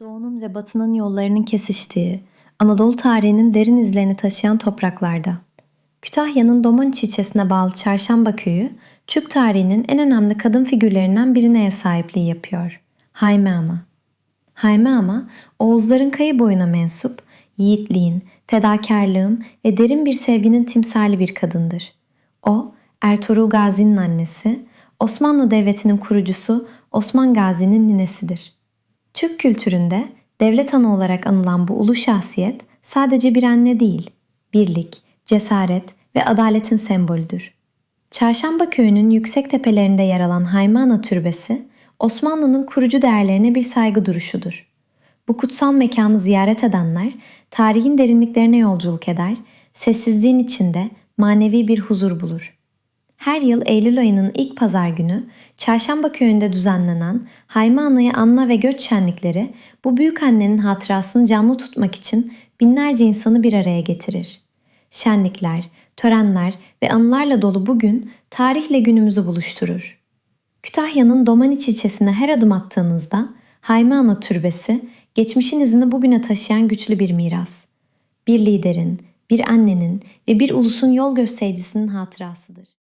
Doğunun ve batının yollarının kesiştiği, Anadolu tarihinin derin izlerini taşıyan topraklarda. Kütahya'nın Domaniç ilçesine bağlı Çarşamba Köyü, Türk tarihinin en önemli kadın figürlerinden birine ev sahipliği yapıyor. Hayme Ana. Hayme Ama, Oğuzların kayı boyuna mensup, yiğitliğin, fedakarlığın ve derin bir sevginin timsali bir kadındır. O, Ertuğrul Gazi'nin annesi, Osmanlı Devleti'nin kurucusu Osman Gazi'nin ninesidir. Türk kültüründe devlet ana olarak anılan bu ulu şahsiyet sadece bir anne değil, birlik, cesaret ve adaletin sembolüdür. Çarşamba köyünün yüksek tepelerinde yer alan Hayme Ana Türbesi, Osmanlı'nın kurucu değerlerine bir saygı duruşudur. Bu kutsal mekanı ziyaret edenler, tarihin derinliklerine yolculuk eder, sessizliğin içinde manevi bir huzur bulur. Her yıl Eylül ayının ilk pazar günü Çarşamba köyünde düzenlenen Hayme Ana'yı anma ve göç şenlikleri bu büyük annenin hatırasını canlı tutmak için binlerce insanı bir araya getirir. Şenlikler, törenler ve anılarla dolu bu gün tarihle günümüzü buluşturur. Kütahya'nın Domaniç ilçesine her adım attığınızda Hayme Ana Türbesi geçmişin izini bugüne taşıyan güçlü bir miras. Bir liderin, bir annenin ve bir ulusun yol göstericisinin hatırasıdır.